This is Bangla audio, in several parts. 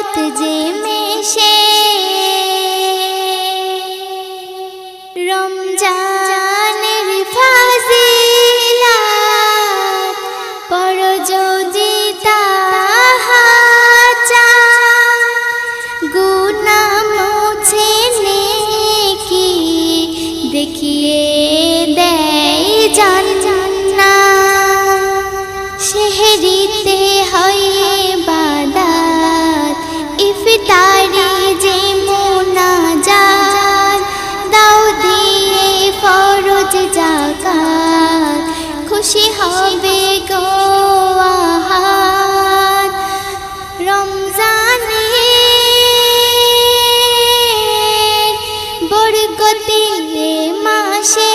জগৎ যে মেশে খুশি হবে গো আহাদ রমজানে বরকতে মাসে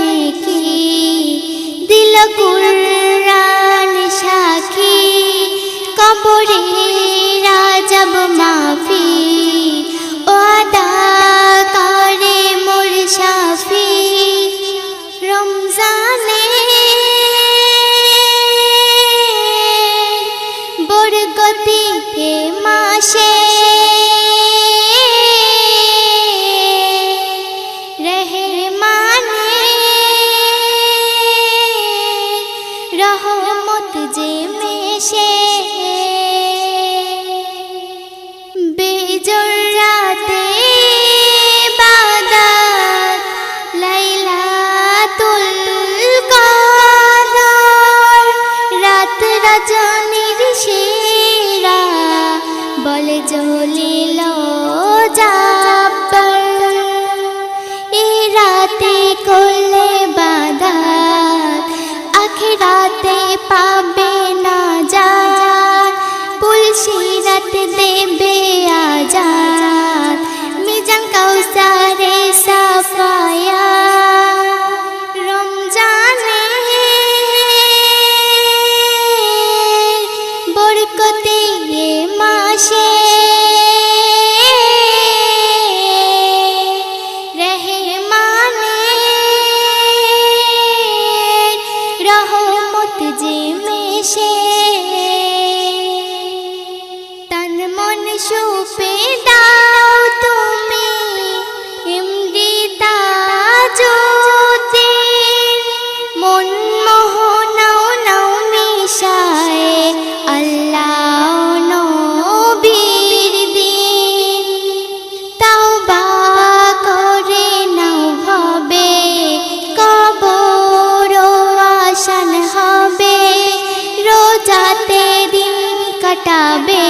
কে মাসে জ্বলিল জাব্বার এ রাতে করলে বাদাত আখেরাতে পাবে না যার পুলসিরাত দেবে যে মেশে কাটাবে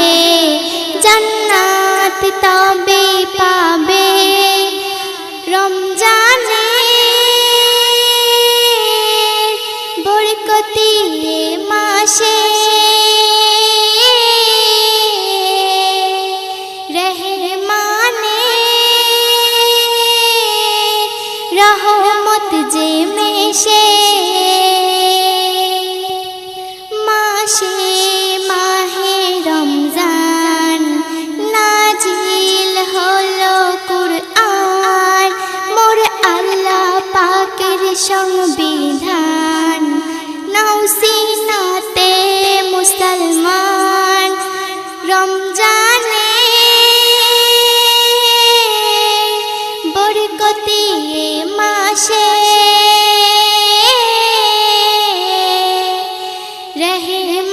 জান্নাত তবে পাবে। রমজানে বরকতি মাসে রহমানে রহমত যে মেশে। পাকের সংবিধান। নৌসিনাতে মুসলমান রমজানে বরকতি মাসে রহমান